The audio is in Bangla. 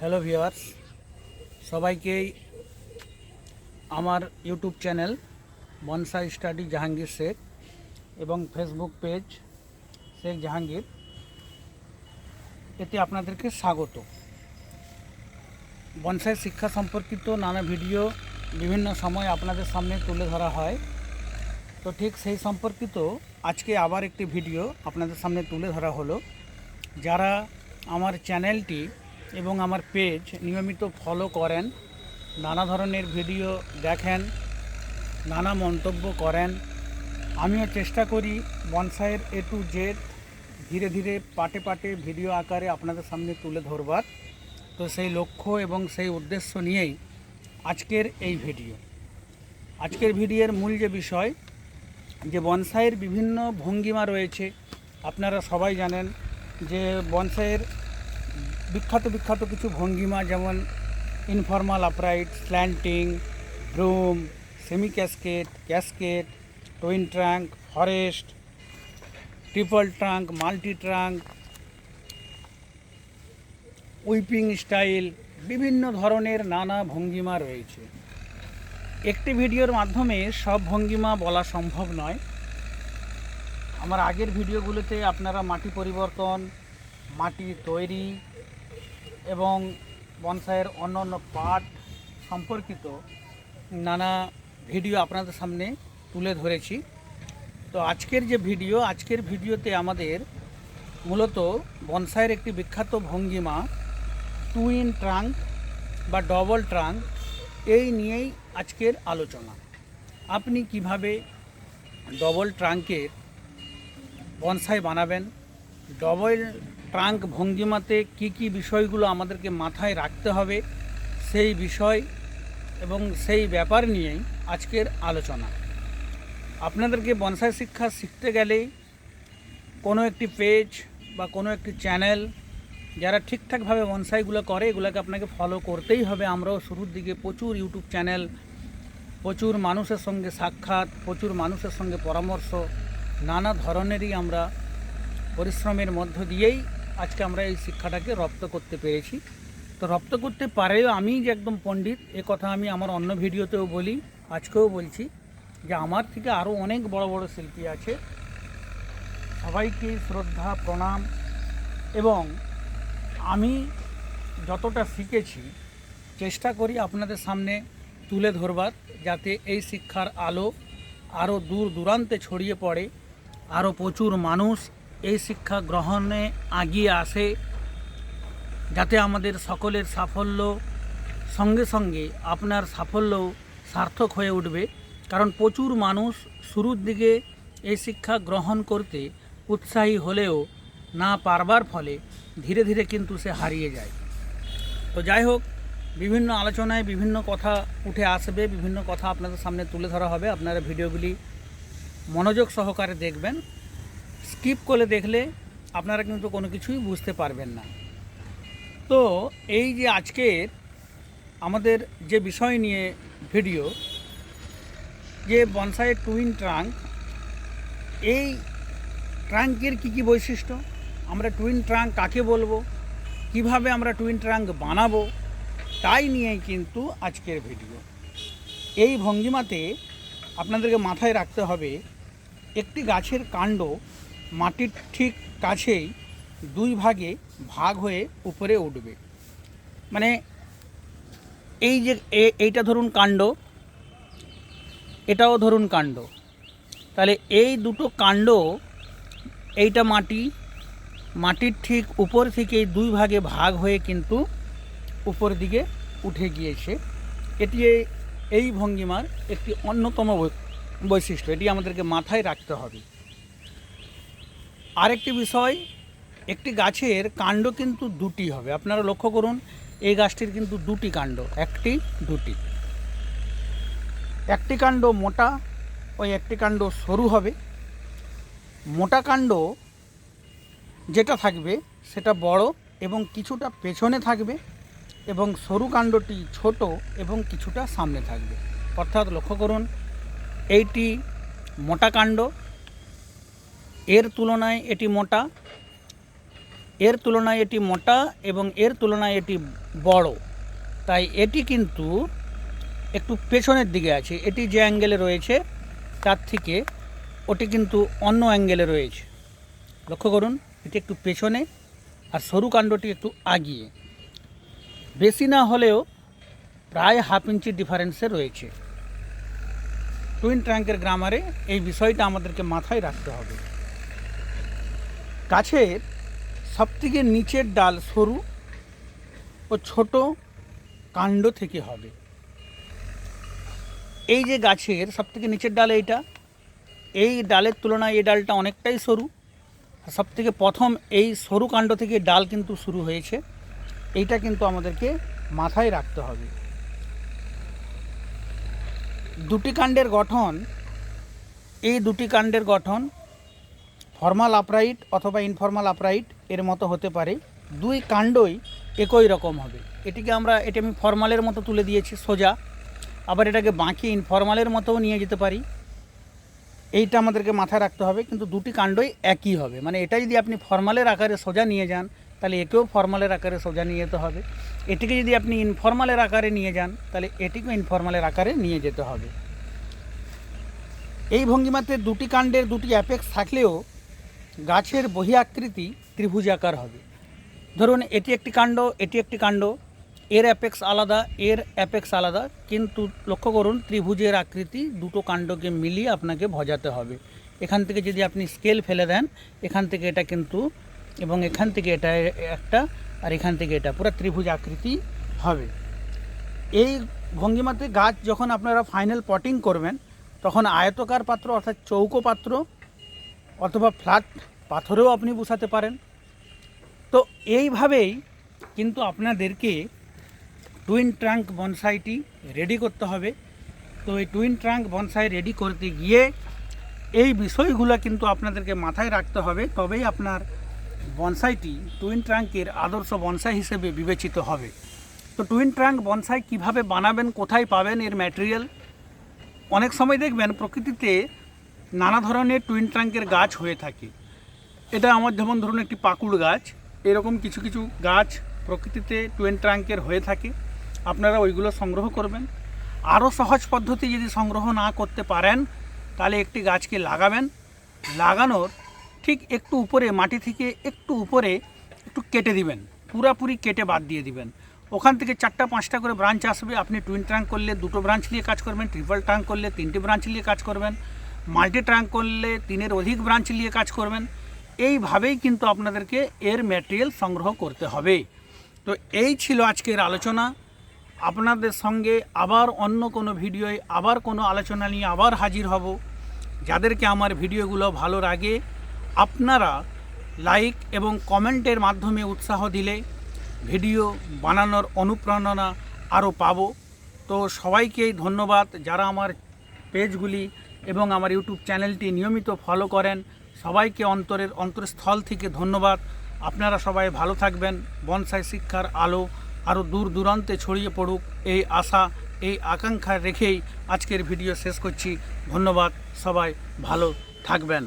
হ্যালো ভিওয়ার্স সবাইকেই আমার YouTube channel bonsai study Jahangir Sheikh এবং ফেসবুক পেজ শেখ জাহাঙ্গীর, এতে আপনাদেরকে স্বাগত। বনসাই শিক্ষা সম্পর্কিত নানা ভিডিও বিভিন্ন সময় আপনাদের সামনে তুলে ধরা হয়। তো ঠিক সেই সম্পর্কিত আজকে আবার একটি ভিডিও আপনাদের সামনে তুলে ধরা হলো। যারা আমার চ্যানেলটি এবং আমার পেজ নিয়মিত ফলো করেন, নানা ধরনের ভিডিও দেখেন, নানা মন্তব্য করেন। আমিও চেষ্টা করি বনসাইয়ের এ টু জেড ধীরে ধীরে পাটে পাটে ভিডিও আকারে আপনাদের সামনে তুলে ধরবার। তো সেই লক্ষ্য এবং সেই উদ্দেশ্য নিয়েই আজকের এই ভিডিও আজকের ভিডিওর মূল যে বিষয়, যে বনসাইয়ের বিভিন্ন ভঙ্গিমা রয়েছে, আপনারা সবাই জানেন যে বনসাইয়ের বিখ্যাত বিখ্যাত কিছু ভঙ্গিমা যেমন informal upright slanting broom semi cascade cascade twin trunk forest triple trunk multi trunk weeping style বিভিন্ন ধরনের নানা ভঙ্গিমা রয়েছে। একটি ভিডিওর মাধ্যমে সব ভঙ্গিমা বলা সম্ভব নয়। আমার আগের ভিডিওগুলোতে আপনারা মাটি পরিবর্তন, মাটি তৈরি এবং বনসাইয়ের অন্য অন্য পার্ট সম্পর্কিত নানা ভিডিও আপনাদের সামনে তুলে ধরেছি। তো আজকের যে ভিডিও, আজকের ভিডিওতে আমাদের মূলত বনসাইয়ের একটি বিখ্যাত ভঙ্গিমা, টু ইন ট্রাঙ্ক বা ডবল ট্রাঙ্ক, এই নিয়েই আজকের আলোচনা। আপনি কীভাবে ডবল ট্রাঙ্কের বনসাই বানাবেন, ডবল ট্রাঙ্ক ভঙ্গিমাতে কি কি বিষয়গুলো আমাদেরকে মাথায় রাখতে হবে, সেই বিষয় এবং সেই ব্যাপার নিয়েই আজকের আলোচনা। আপনাদেরকে বনসাই শিক্ষা শিখতে গেলে কোনো একটি পেজ বা কোনো একটি চ্যানেল যারা ঠিকঠাকভাবে বনসাইগুলো করে, এগুলোকে আপনাকে ফলো করতেই হবে। আমরাও শুরুর দিকে প্রচুর ইউটিউব চ্যানেল, প্রচুর মানুষের সঙ্গে সাক্ষাৎ, প্রচুর মানুষের সঙ্গে পরামর্শ, নানা ধরনেরই আমরা পরিশ্রমের মধ্য দিয়েই আজকে আমরা এই শিক্ষাটাকে রপ্ত করতে পেরেছি। তো রপ্ত করতে পারেও আমি যে একদম পণ্ডিত, এ কথা আমি আমার অন্য ভিডিওতেও বলি, আজকেও বলছি যে আমার থেকে আরও অনেক বড় বড় শিল্পী আছে। সবাইকে শ্রদ্ধা, প্রণাম এবং আমি যতটা শিখেছি, চেষ্টা করি আপনাদের সামনে তুলে ধরবার যাতে এই শিক্ষার আলো আরও দূর দূরান্তে ছড়িয়ে পড়ে আরও প্রচুর মানুষ এই শিক্ষা গ্রহণে আগিয়ে আসে যাতে আমাদের সকলের সাফল্য সঙ্গে সঙ্গে আপনার সাফল্যও সার্থক হয়ে উঠবে। কারণ প্রচুর মানুষ শুরুর দিকে এই শিক্ষা গ্রহণ করতে উৎসাহী হলেও না পারবার ফলে ধীরে ধীরে কিন্তু সে হারিয়ে যায়। তো যাই হোক, বিভিন্ন আলোচনায় বিভিন্ন কথা উঠে আসবে, বিভিন্ন কথা আপনাদের সামনে তুলে ধরা হবে। আপনারা ভিডিওগুলি মনোযোগ সহকারে দেখবেন। স্কিপ করে দেখলে আপনারা কিন্তু কোনো কিছুই বুঝতে পারবেন না। তো এই যে আজকের আমাদের যে বিষয় নিয়ে ভিডিও, যে বনসাইয়ের টুইন ট্রাঙ্ক, এই ট্রাঙ্কের কী কী বৈশিষ্ট্য? আমরা টুইন ট্রাঙ্ক কাকে বলব? কীভাবে আমরা টুইন ট্রাঙ্ক বানাবো? তাই নিয়েই কিন্তু আজকের ভিডিও। এই ভঙ্গিমাতে আপনাদেরকে মাথায় রাখতে হবে, একটি গাছের কাণ্ড মাটির ঠিক কাছেই দুই ভাগে ভাগ হয়ে উপরে উঠবে। মানে এই যে এইটা ধরুন কাণ্ড, এটাও ধরুন কাণ্ড। তাহলে এই দুটো কাণ্ড, এইটা মাটি, মাটির ঠিক উপর থেকে দুই ভাগে ভাগ হয়ে কিন্তু উপর দিকে উঠে গিয়েছে। এটি এই ভঙ্গিমার একটি অন্যতম বৈশিষ্ট্য। এটি আমাদেরকে মাথায় রাখতে হবে। আরেকটি বিষয়, একটি গাছের কাণ্ড কিন্তু দুটি হবে। আপনারা লক্ষ্য করুন, এই গাছটির কিন্তু দুটি কাণ্ড, একটি, দুটি। একটি কাণ্ড মোটা, ওই একটি কাণ্ড সরু হবে। মোটা কাণ্ড যেটা থাকবে, সেটা বড় এবং কিছুটা পেছনে থাকবে এবং সরু কাণ্ডটি ছোট এবং কিছুটা সামনে থাকবে। অর্থাৎ লক্ষ্য করুন, এইটি মোটা কাণ্ড এর তুলনায় এটি মোটা, এর তুলনায় এটি মোটা এবং এর তুলনায় এটি বড়। তাই এটি কিন্তু একটু পেছনের দিকে আছে। এটি যে অ্যাঙ্গেলে রয়েছে, তার থেকে ওটি কিন্তু অন্য অ্যাঙ্গেলে রয়েছে। লক্ষ্য করুন, এটি একটু পেছনে আর সরু কাণ্ডটি একটু আগিয়ে। বেশি না হলেও প্রায় হাফ ইঞ্চি ডিফারেন্সে রয়েছে। টুইন ট্র্যাঙ্কের গ্রামারে এই বিষয়টা আমাদেরকে মাথায় রাখতে হবে। গাছের সবথেকে নিচের ডাল সরু ও ছোট কাণ্ড থেকে হবে। এই যে গাছের সবথেকে নিচের ডাল এইটা, এই ডালের তুলনায় এই ডালটা অনেকটাই সরু। সব থেকে প্রথম এই সরু কাণ্ড থেকে ডাল কিন্তু শুরু হয়েছে। এইটা কিন্তু আমাদেরকে মাথায় রাখতে হবে। দুটি কাণ্ডের গঠন, এই দুটি কাণ্ডের গঠন ফর্মাল আপরাইট অথবা ইনফর্মাল আপরাইট এর মতো হতে পারে। দুই কাণ্ডই একই রকম হবে। এটিকে আমরা, এটি আমি ফর্মালের মতো তুলে দিয়েছি, সোজা। আবার এটাকে বাঁকিয়ে ইনফর্মালের মতোও নিয়ে যেতে পারি। এইটা আমাদেরকে মাথায় রাখতে হবে, কিন্তু দুটি কাণ্ডই একই হবে। মানে এটা যদি আপনি ফর্মালের আকারে সোজা নিয়ে যান, তাহলে একেও ফর্মালের আকারে সোজা নিয়ে যেতে হবে। এটিকে যদি আপনি ইনফর্মালের আকারে নিয়ে যান, তাহলে এটিকেও ইনফর্মালের আকারে নিয়ে যেতে হবে। এই ভঙ্গিমাতে দুটি কাণ্ডের দুটি অ্যাপেক্স থাকলেও গাছের বহি আকৃতি ত্রিভুজাকার হবে। ধরুন, এটি একটি কাণ্ড, এটি একটি কাণ্ড, এর অ্যাপেক্স আলাদা, এর অ্যাপেক্স আলাদা, কিন্তু লক্ষ্য করুন, ত্রিভুজের আকৃতি দুটো কাণ্ডকে মিলিয়ে আপনাকে ভজাতে হবে। এখান থেকে যদি আপনি স্কেল ফেলে দেন, এখান থেকে এটা কিন্তু, এবং এখান থেকে এটা একটা, আর এখান থেকে এটা, পুরো ত্রিভুজ আকৃতি হবে। এই ভঙ্গিমাতে গাছ যখন আপনারা ফাইনাল পটিং করবেন, তখন আয়তকার পাত্র অর্থাৎ চৌকো পাত্র অথবা ফ্ল্যাট পাথরেও আপনি বসাতে পারেন। তো এইভাবেই কিন্তু আপনাদেরকে টুইন ট্রাঙ্ক বনসাইটি রেডি করতে হবে। তো এই টুইন ট্রাঙ্ক বনসাই রেডি করতে গিয়ে এই বিষয়গুলো কিন্তু আপনাদেরকে মাথায় রাখতে হবে। তবেই আপনার বনসাইটি টুইন ট্রাঙ্কের আদর্শ বনসাই হিসেবে বিবেচিত হবে। তো টুইন ট্রাঙ্ক বনসাই কীভাবে বানাবেন, কোথায় পাবেন এর ম্যাটেরিয়াল অনেক সময় দেখবেন প্রকৃতিতে নানা ধরনের টুইন ট্রাঙ্কের গাছ হয়ে থাকে। এটা আমার যেমন ধরুন একটি পাকুড় গাছ, এরকম কিছু কিছু গাছ প্রকৃতিতে টুইন ট্রাঙ্কের হয়ে থাকে। আপনারা ওইগুলো সংগ্রহ করবেন। আরও সহজ পদ্ধতি যদি সংগ্রহ না করতে পারেন, তাহলে একটি গাছকে লাগাবেন। লাগানোর ঠিক একটু উপরে, মাটি থেকে একটু উপরে একটু কেটে দিবেন। পুরাপুরি কেটে বাদ দিয়ে দিবেন। ওখান থেকে চারটা, পাঁচটা করে ব্রাঞ্চ আসবে। আপনি টুইন ট্রাঙ্ক করলে দুটো ব্রাঞ্চ নিয়ে কাজ করবেন ট্রিপল ট্রাঙ্ক করলে তিনটে ব্রাঞ্চ নিয়ে কাজ করবেন। মাল্টি ট্রাঙ্ক করলে তিনের অধিক ব্রাঞ্চ নিয়ে কাজ করবেন। এইভাবেই কিন্তু আপনাদেরকে এর ম্যাটেরিয়াল সংগ্রহ করতে হবে। তো এই ছিল আজকের আলোচনা। আপনাদের সঙ্গে আবার অন্য কোনো ভিডিওয়, আবার কোনো আলোচনা নিয়ে আবার হাজির হব। যাদেরকে আমার ভিডিওগুলো ভালো লাগে, আপনারা লাইক এবং কমেন্টের মাধ্যমে উৎসাহ দিলে ভিডিও বানানোর অনুপ্রেরণা আরও পাব। তো সবাইকেই ধন্যবাদ। যারা আমার পেজগুলি এবং আমার ইউটিউব চ্যানেলটি নিয়মিত ফলো করেন। সবাইকে অন্তরের অন্তরস্থল থেকে ধন্যবাদ। আপনারা সবাই ভালো থাকবেন। বনসাই শিক্ষার আলো আরও দূর দূরান্তে ছড়িয়ে পড়ুক এই আশা, এই আকাঙ্ক্ষা রেখেই আজকের ভিডিও শেষ করছি। ধন্যবাদ। সবাই ভালো থাকবেন।